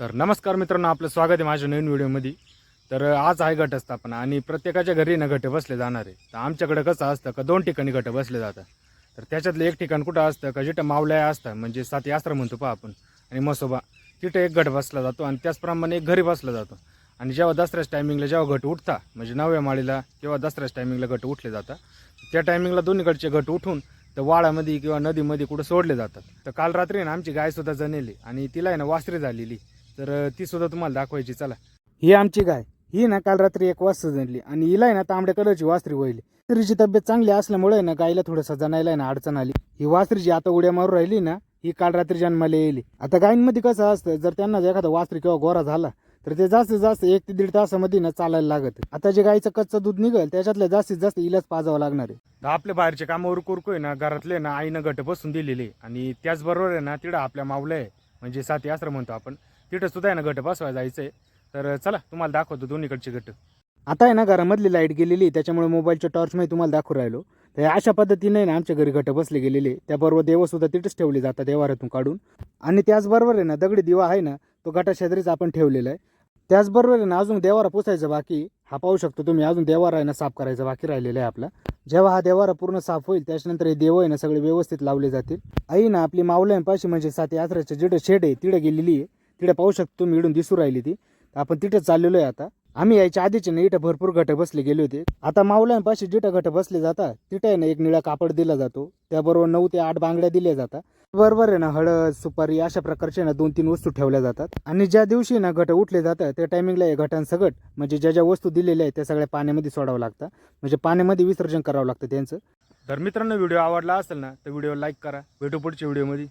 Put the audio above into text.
तर नमस्कार मित्रांनो आपलं स्वागत आहे माझ्या नवीन व्हिडिओमध्ये. तर आज आहे घटस्थापना आणि प्रत्येकाच्या घरी ना घट बसले जाणार आहे. तर आमच्याकडे कसं असतं का दोन ठिकाणी घट बसले जातात. तर त्याच्यातलं एक ठिकाण कुठं असतं का जिथं मावल्या असतं म्हणजे सात यास्त्र म्हणतो पहा आपण आणि मसोबा. तिथं एक घट बसला जातो आणि त्याचप्रमाणे एक घरी बसला जातो. आणि जेव्हा दसऱ्याच टायमिंगला जेव्हा घट उठता म्हणजे नवव्या माळीला किंवा दसऱ्याच टायमिंगला घट उठले जातात त्या टायमिंगला दोन्हीकडचे घट उठून तर वाळामध्ये किंवा नदीमध्ये कुठं सोडले जातात. तर काल रात्री ना आमची गायसुद्धा जनेली आणि तिला आहे ना वासरी झालेली. तर ती सुद्धा तुम्हाला दाखवायची चला. ही आमची गाय. ही ना काल रात्री एक वाजता जणली आणि हिला आहे ना तांबड्या कलरची वासरी वळली वासरीची तब्येत चांगली असल्यामुळे ना गायला थोडंसं जणायला आहे ना अडचण आली. ही वासरीची आता उड्या मारून राहिली ना ही काल रात्री जन्माला येईल. आता गायींमध्ये कसं असतं जर त्यांना एखादा वासरी किंवा गोरा झाला तर ते जास्तीत जास्त एक ते दीड तासामध्ये ना चालायला लागत. आता जे गाईचं कच्चं दूध निघेल त्याच्यातलं जास्तीत जास्त इलाज पाजावं लागणार आहे. आपल्या बाहेरचे कामावर कुरकोय ना घरातले ना आईनं घट बसून दिलेले. आणि त्याचबरोबर आहे ना तिडं आपल्या मावलं आहे. म्हणजे साथी आश्रम म्हणतो आपण. तिथं सुद्धा आहे ना गट बसवायला जायचं आहे तर चला तुम्हाला दाखवतो दोन्हीकडचे गट. आता आहे ना घरामधली लाइट गेलेली त्याच्यामुळे मोबाईलच्या टॉर्चमध्ये तुम्हाला दाखवून राहिलो. तर अशा पद्धतीने ना आमच्या घरी घट बसले गेलेले. त्याबरोबर देवसुद्धा तिथेच ठेवले जातात देवारातून काढून. आणि त्याचबरोबर आहे ना दगडी दिवा आहे ना तो गटा शेजारीच आपण ठेवलेला आहे. त्याचबरोबर आहे ना अजून देवारा पुसायचं बाकी हा पाहू शकतो तुम्ही अजून देवारा आहे ना साफ करायचा बाकी राहिलेला आहे आपला. जेव्हा हा देवारा पूर्ण साफ होईल त्याच्यानंतर हे देव आहे ना सगळे व्यवस्थित लावले जातील. आई ना आपली मावल्यांपाशी म्हणजे साती आसऱ्याच्या जिडं शेड आहे तिडं गेलेली आहे. तिथे पाहू शकतो मी इडून दिसू राहिली ती. तर आपण तिथं चाललेलो आहे आता. आम्ही यायच्या आधीचे ना इथं भरपूर गट बसले गेले होते. आता मावल्यांपाशी जिथं गट बसले जातात तिथं आहे ना एक निळा कापड दिला जातो. त्याबरोबर नऊ ते आठ बांगड्या दिल्या जातात. बरोबर आहे ना हळद सुपारी अशा प्रकारच्या ना दोन तीन वस्तू ठेवल्या जातात. आणि ज्या दिवशी ना घट उठले जातात त्या टायमिंगला या घटांसकट म्हणजे ज्या ज्या वस्तू दिलेल्या आहेत त्या सगळ्या पाण्यामध्ये सोडावं लागतं. म्हणजे पाण्यामध्ये विसर्जन करावं लागतं त्यांचं. तर मित्रांनो व्हिडिओ आवडला असेल ना तर व्हिडिओ लाईक करा. भेटू पुढच्या व्हिडिओमध्ये.